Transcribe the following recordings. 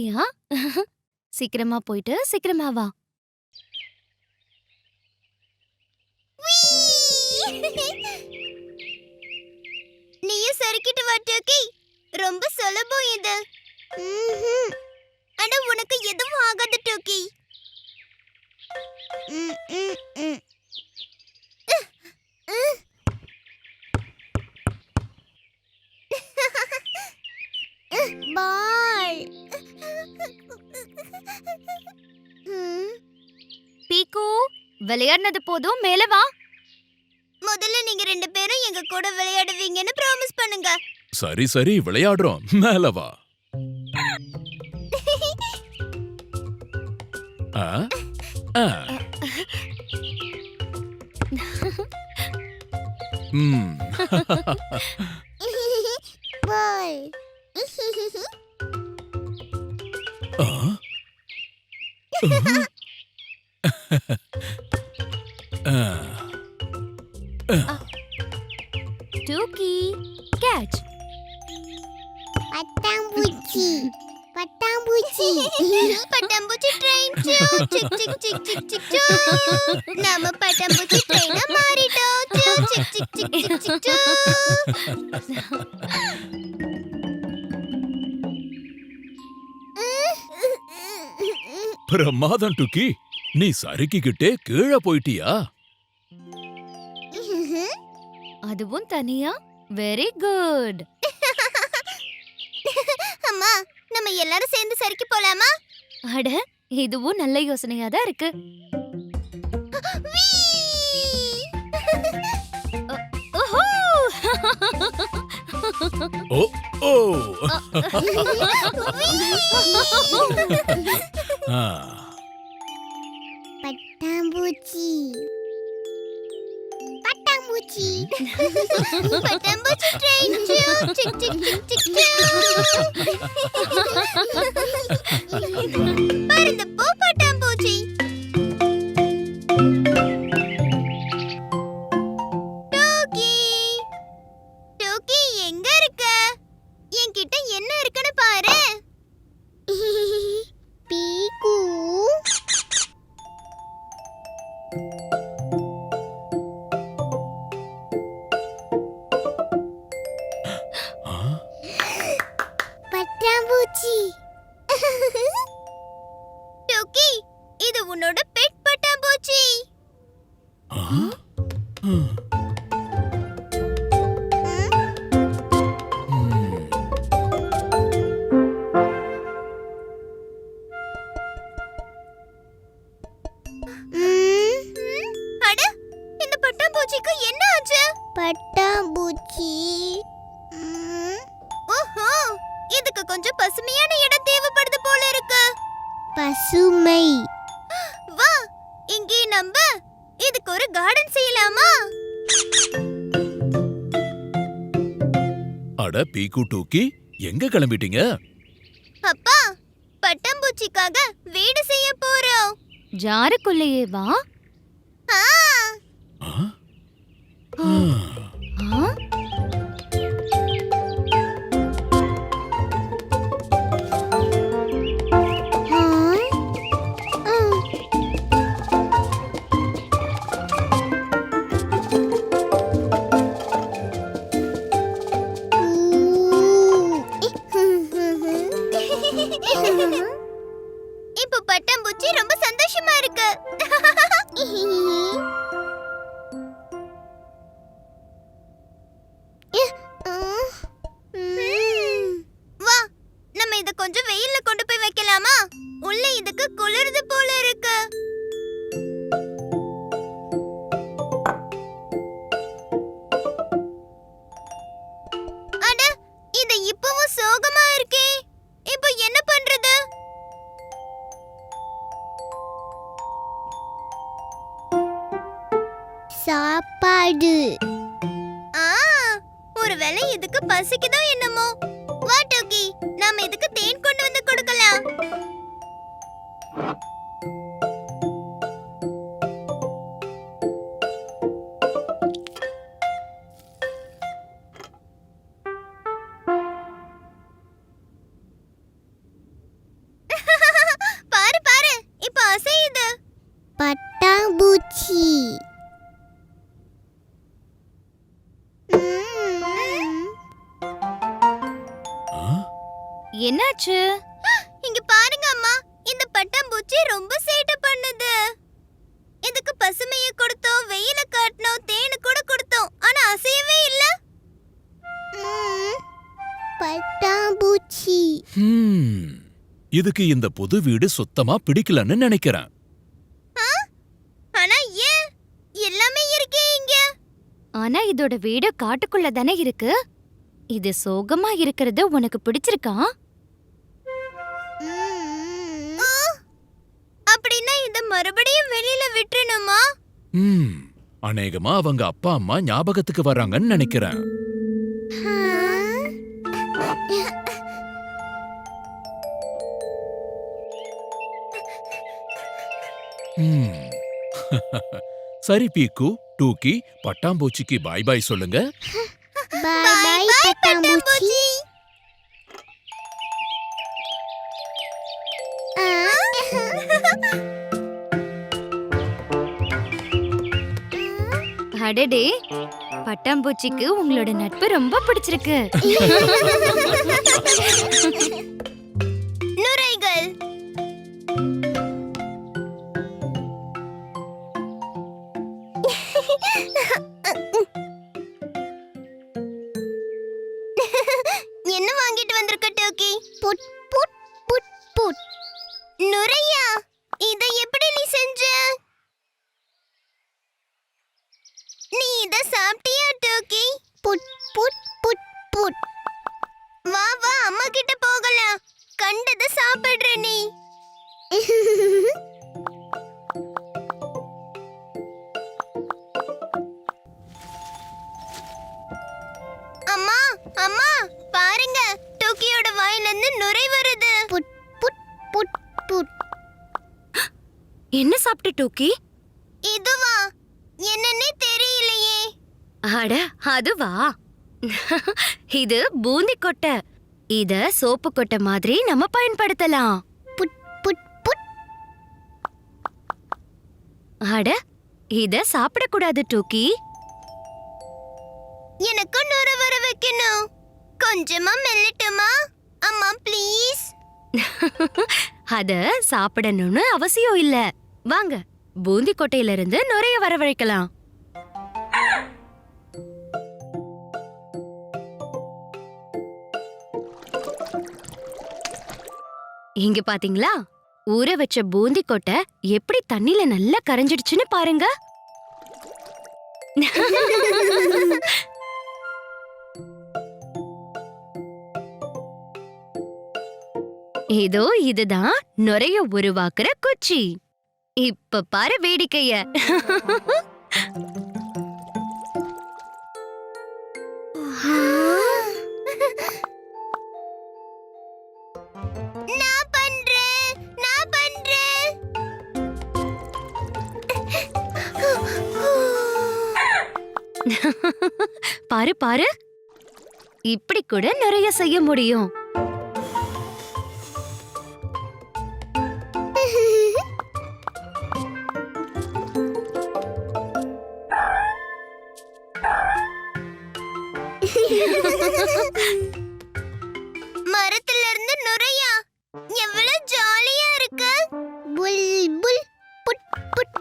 அப்படியா சீக்கிரமா போயிட்டு சீக்கிரமா வா. நீயும் சறுக்கிட்டு வா டோக்கி. ரொம்ப சுலபம் இது. ஆனா உனக்கு எதுவும் ஆகாது டோக்கி. ம், ம், ம். பால் பீக்கு விளையாடினது போதும் மேல வா முதல்ல நீங்க ரெண்டு பேரும் எங்க கூட விளையாடுவீங்கன்னு ப்ராமிஸ் பண்ணுங்க சரி சரி விளையாடுறோம் மேல வா ஆ? ஆ. ம். ஆ? ஆ. டூக்கி கேட்ச் பட்டாம்பூச்சி பட்டாம்பூச்சி பட்டாம்பூச்சி ட்ரெயின் சிக் சிக் சிக் சிக் சிக் சூ. நாம பட்டாம்பூச்சி ட்ரெயினா மாறிட்டோம் சூ, சிக் சிக் சிக் சிக் சிக் சூ. பிரமாதம் டுக்கி. நீ சறுக்கிக்கிட்டே கீழே போயிட்டியா? அதுவும் தனியா? வெரி குட் அம்மா நம்ம எல்லாரும் சேர்ந்து சறுக்கி போலாமா? அட இதுவும் நல்ல யோசனையா தான் இருக்கு. ஓ ஓ. பட்டாம்பூச்சி. பட்டாம்பூச்சி. பட்டாம்பூச்சி ட்ரெயின் சிக் சிக் சிக் சிக் சூ. பறந்து போ பட்டாம்பூச்சி. உன்னோட பெட் பட்டாம்பூச்சி அட பீக்கு டூக்கி எங்க கிளம்பிட்டீங்க? அப்பா பட்டாம்பூச்சிக்காக வீடு செய்ய போறோம். ஜாருக்குள்ளேயே வா. ஆ, ஆ? பாரு ஹம். இதுக்கு இந்த புது வீடு சுத்தமா பிடிக்கலன்னு நினைக்கிறேன். ஆனா ஏன்? எல்லாமே இருக்கே இங்க. ஆனா இதோட வீடு காட்டுக்குள்ள தானே இருக்கு? இது சோகமா இருக்கிறது உனக்கு பிடிச்சிருக்கா! அப்படின்னா இத மறுபடியும் வெளியில விட்டுறணுமா? ஹம். அநேகமா அவங்க அப்பா அம்மா ஞாபகத்துக்கு வர்றாங்கன்னு நினைக்கிறேன். சரி பீக்கு. டூக்கி பட்டாம்பூச்சிக்கு பாய் பாய் சொல்லுங்க. பாய் பாய் பட்டாம்பூச்சி. அடடே பட்டாம்பூச்சிக்கு உங்களோட நட்பு ரொம்ப பிடிச்சிருக்கு. சாப்பிட்டியா டோக்கி? Put put put put. வா வா அம்மா கிட்ட போகலாம். கண்டது சாப்பிடுற நீ. அம்மா அம்மா பாருங்க டோக்கியோட வாயில இருந்து நுரை வருது. புட் புட் புட் புட். என்ன சாப்பிட்ட டூக்கி? இதுவா? என்னன்னே தெரியலையே. அட அதுவா? இது பூந்தி கொட்டை. இத சோப்பு கொட்டை மாதிரி நம்ம பயன்படுத்தலாம். புட் புட் புட். அட இத சாப்பிடக்கூடாது டூக்கி. எனக்கு நுரை வர வைக்கணும். கொஞ்சமா மெல்லட்டுமா? அம்மா ப்ளீஸ். அத சாப்பிடணும்னு அவசியம் இல்ல. வாங்க பூந்தி கொட்டையில இருந்து நுரைய வரவழைக்கலாம். இங்க பாத்தீங்களா? ஊற வச்ச பூந்தி கொட்டை எப்படி தண்ணில நல்லா கரைஞ்சிடுச்சுன்னு பாருங்க. ஏதோ இதுதான் நுரைய உருவாக்குற குச்சி. இப்ப பாரு வேடிக்கைய. பாரு பாரு. இப்படி கூட நிறைய செய்ய முடியும். மரத்துல இருந்து நுரையா? எவ்வளவு ஜாலியா இருக்கு. புல் புல் புட் புட்.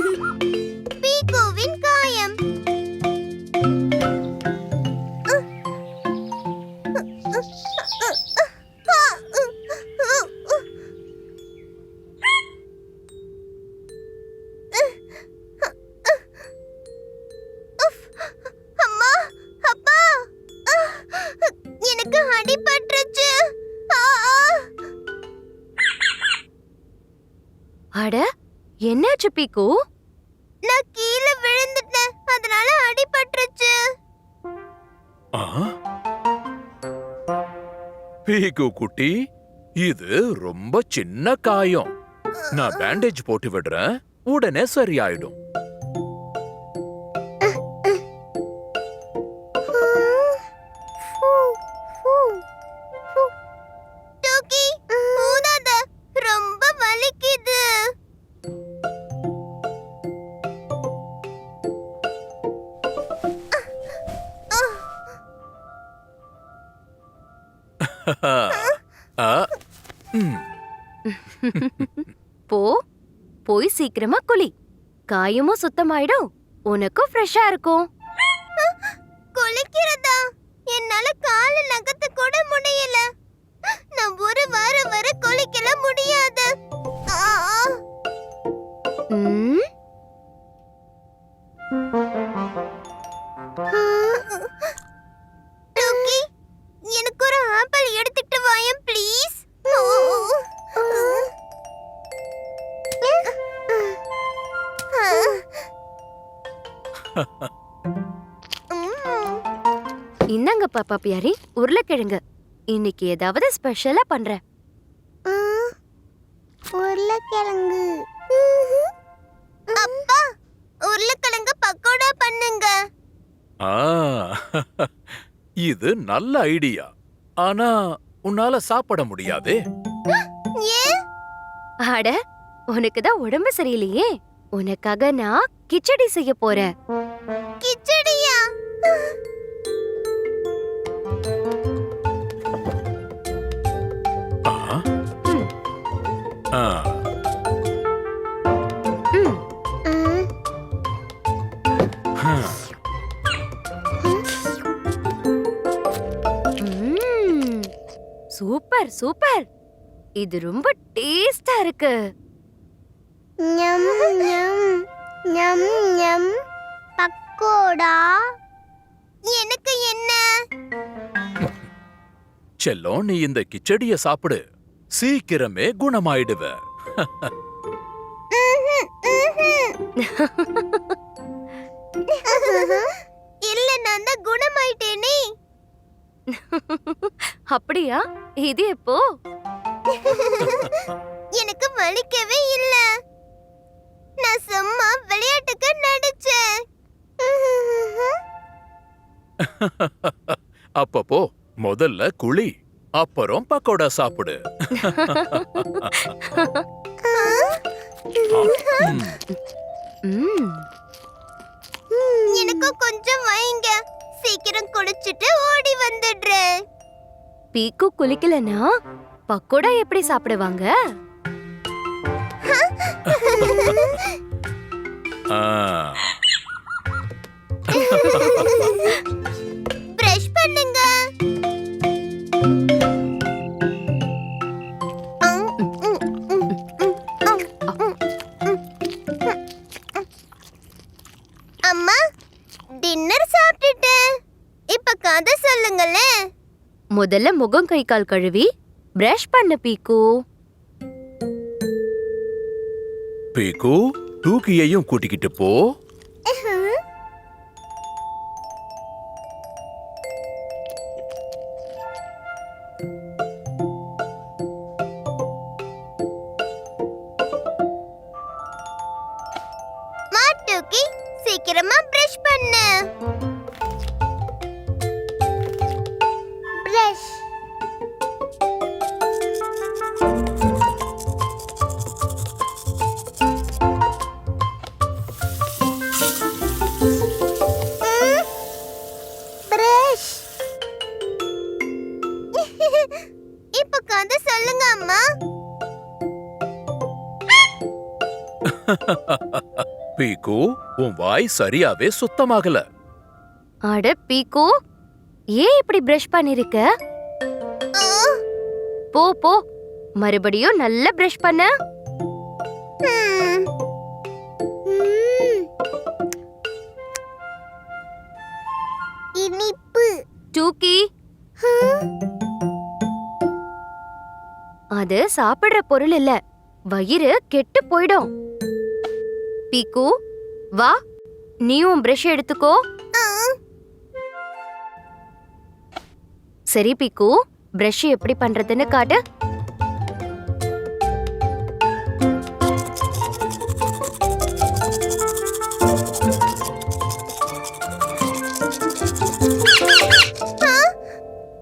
அட என்னாச்சு பீக்கு? நான் கீழே விழுந்துட்டேன். அதனால அடிபட்டுருச்சு. ஆ? பீகு குட்டி இது ரொம்ப சின்ன காயம். நான் பேண்டேஜ் போட்டு விடுறேன். உடனே சரியாயிடும். போ போய் சீக்கிரமா குளி. காயமும் சுத்தமாயிடும். உனக்கும் ஃப்ரெஷ்ஷா இருக்கும். இந்தாங்க பாப்பா பியாரி உருளைக்கிழங்கு. இன்னைக்கு ஏதாவது ஸ்பெஷலா பண்றேன் உருளைக்கிழங்கு. அப்பா உருளைக்கிழங்கு பக்கோடா பண்ணுங்க. ஆ, இது நல்ல ஐடியா. ஆனா உன்னால சாப்பிட முடியாதே. ஏன்? அட உனக்கு தான் உடம்பு சரியில்லையே. உனக்காக நான் கிச்சடி செய்ய போறேன் கிச்சடியா. Super super. இது ரொம்ப டேஸ்டா இருக்கு. ஞம் ஞம். ஞம் ஞம். பக்கோடா. எனக்கு என்ன? செல்லம் நீ இந்த கிச்சடிய சாப்பிடு. சீக்கிரமே குணமாயிடுவ. இல்ல நான் தான் குணமாயிட்டேனே. அப்படியா? இது எப்போ? எனக்கு வலிக்கவே இல்ல. நான் சும்மா விளையாட்டுக்கு நடிச்சேன். அப்பப்போ முதல்ல குழி அப்புறம் பக்கோடா சாப்பிடு. எனக்கு கொஞ்சம் வைங்க. சீக்கிரம் குளிச்சிட்டு ஓடி வந்துடுறேன். பீக்கு குளிக்கலனா பக்கோடா எப்படி சாப்பிடுவாங்க? பிரஷ் பண்ணுங்க. அம்மா டின்னர் சாப்பிட்டுட்டேன் இப்ப கதை சொல்லுங்களேன். முதல்ல முகம் கை கால் கழுவி பிரஷ் பண்ண பீக்கு. பீக்கு தூக்கியையும் கூட்டிக்கிட்டு போ. சீக்கிரமா பிரஷ் பண்ணு. பீக்கு உன் வாய் சரியாவே சுத்தமாகல. அட பீக்கு ஏன் இப்படி பிரஷ் பண்ணிருக்க? போ போ மறுபடியும் நல்லா பிரஷ் பண்ண. இனிப்பு. டூக்கி அது சாப்பிடுற பொருள் இல்ல வயிறு கெட்டு போயிடும். பீக்கு வா நீயும் பிரஷ் எடுத்துக்கோ. சரி பீக்கு பிரஷ் எப்படி பண்றதுன்னு காட்டு.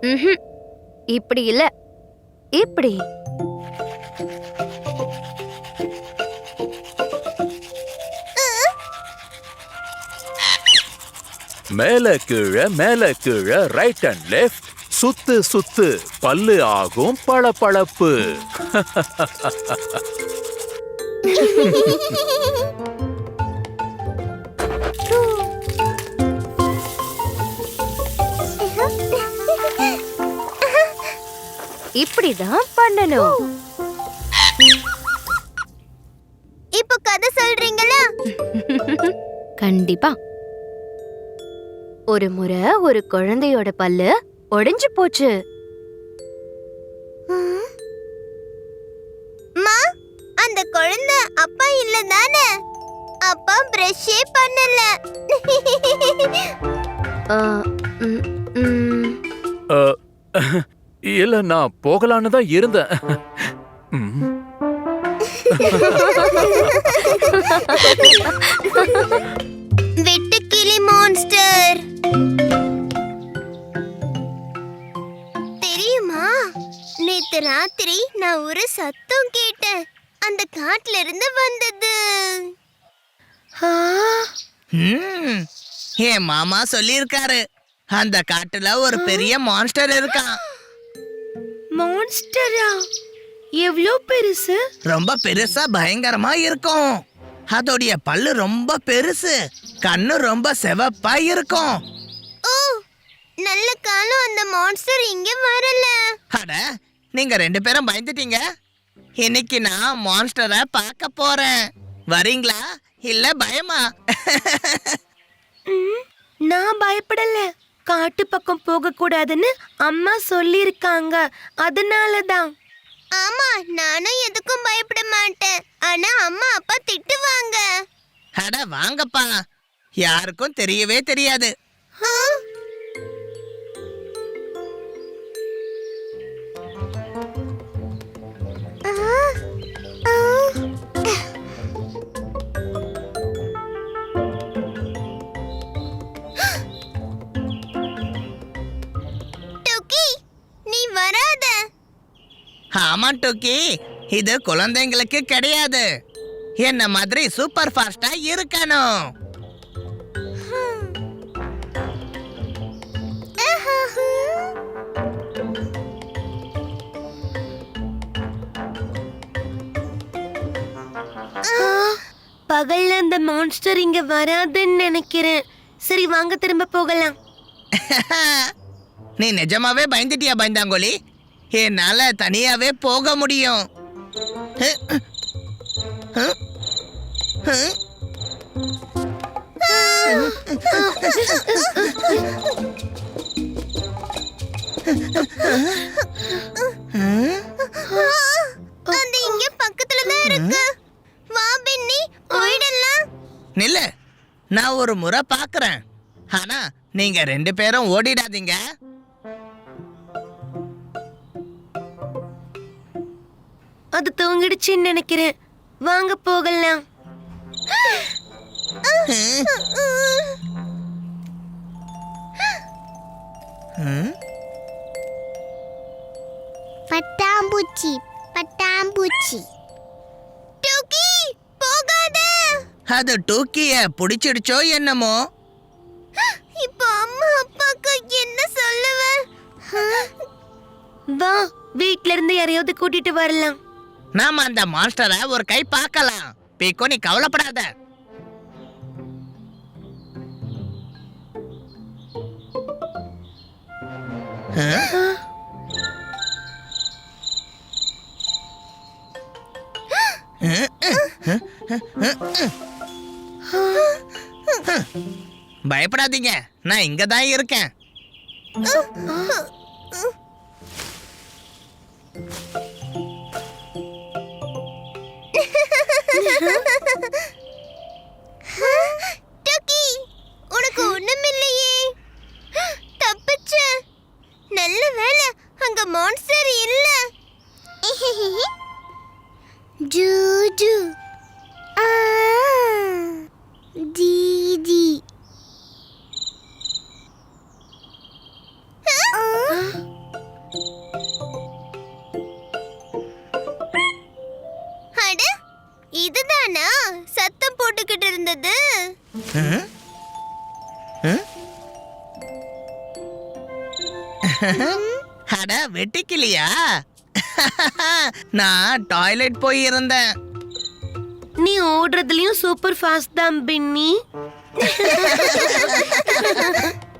ம்ஹும். இப்படி இல்ல. இப்படி. மேல கீழே மேல கீழே ரைட் அண்ட் லெஃப்ட் சுத்து சுத்து. பல்லு ஆகும் பளபளப்பு. இப்படிதான் பண்ணணும். இப்போ கதை சொல்றீங்களா? கண்டிப்பா. ஒரு முறை ஒரு குழந்தையோட பல்லு உடைஞ்சு போச்சு. மா அந்த குழந்தை அப்பா இல்ல தானே அப்பா பிரஷே பண்ணல. இல்ல நான் போகலான்னு தான் இருந்தேன். வெட்டுக்கிளி மான்ஸ்டர் தெரியுமா? நேத்து ராத்திரி நான் ஒரு சத்தம் கேட்டேன். அந்த காட்டுல இருந்து வந்தது. என் மாமா சொல்லியிருக்காரு. அந்த காட்டுல ஒரு பெரிய மான்ஸ்டர் இருக்கான் மான்ஸ்டரா எவ்வளோ பெருசு? ரொம்ப பெருசா பயங்கரமா இருக்கும். அதோடைய பல்லு ரொம்ப பெருசு கண்ணு ரொம்ப செவப்பா இருக்கும். ஓ நல்ல காலம் அந்த மான்ஸ்டர் இங்க வரல. அட நீங்க ரெண்டு பேரும் பயந்துட்டீங்க. இன்னைக்கு நான் மான்ஸ்டரை பார்க்க போறேன். வரீங்களா? இல்ல பயமா? நான் பயப்படல. காட்டு பக்கம் போக கூடாதுன்னு அம்மா சொல்லிருக்காங்க அதனால தான் ஆமா நானும் எதுக்கும் பயப்பட மாட்டேன். ஆனா அம்மா அப்பா திட்டுவாங்க. அட வாங்கப்பா. யாருக்கும் தெரியவே தெரியாது. ஆமா டோக்கி இது குழந்தைங்களுக்கு கிடையாது. என்ன மாதிரி சூப்பர் ஃபாஸ்டா இருக்கணும். பகல்ல அந்த மான்ஸ்டர் இங்க வராதுன்னு நினைக்கிறேன். சரி வாங்க திரும்ப போகலாம். நீ நிஜமாவே பயந்துட்டியா பயந்தாங்கோலி என்னால தனியாவே போக முடியும். அது இங்க பக்கத்துல தான் இருக்கு. வா பின்னி போயிடலாம். நில்லு. நான் ஒரு முறை பாக்குறேன். ஆனா நீங்க ரெண்டு பேரும் ஓடிடாதீங்க. அது தூங்கிடுச்சுன்னு நினைக்கிறேன். வாங்க போகலாம்? பட்டாம்பூச்சி பட்டாம்பூச்சி. டொக்கி போகாத. அது டூக்கிய புடிச்சிடுச்சோ என்னமோ? இப்போ அம்மா அப்பாக்கு என்ன சொல்லுவேன் வா வீட்ல இருந்து யாரையாவது கூட்டிட்டு வரலாம். நாம அந்த மாஸ்டரை ஒரு கை பார்க்கலாம். பீக்கோ நீ கவலைப்படாத. பயப்படாதீங்க. நான் இங்க தான் இருக்கேன். டுக்கி உனக்கு ஒண்ணுமில்லையே. தப்பிச்ச. நல்ல வேலை அங்க மான்ஸ்டர் இல்ல. ஜூ ஜூ. ஆ ஜி ஜி. அட வெட்டிக்கிளியா? நான் டாய்லெட் போய் இருந்தேன் நீ ஓடுறதுலயும் சூப்பர் ஃபாஸ்ட் தான் பின்னி.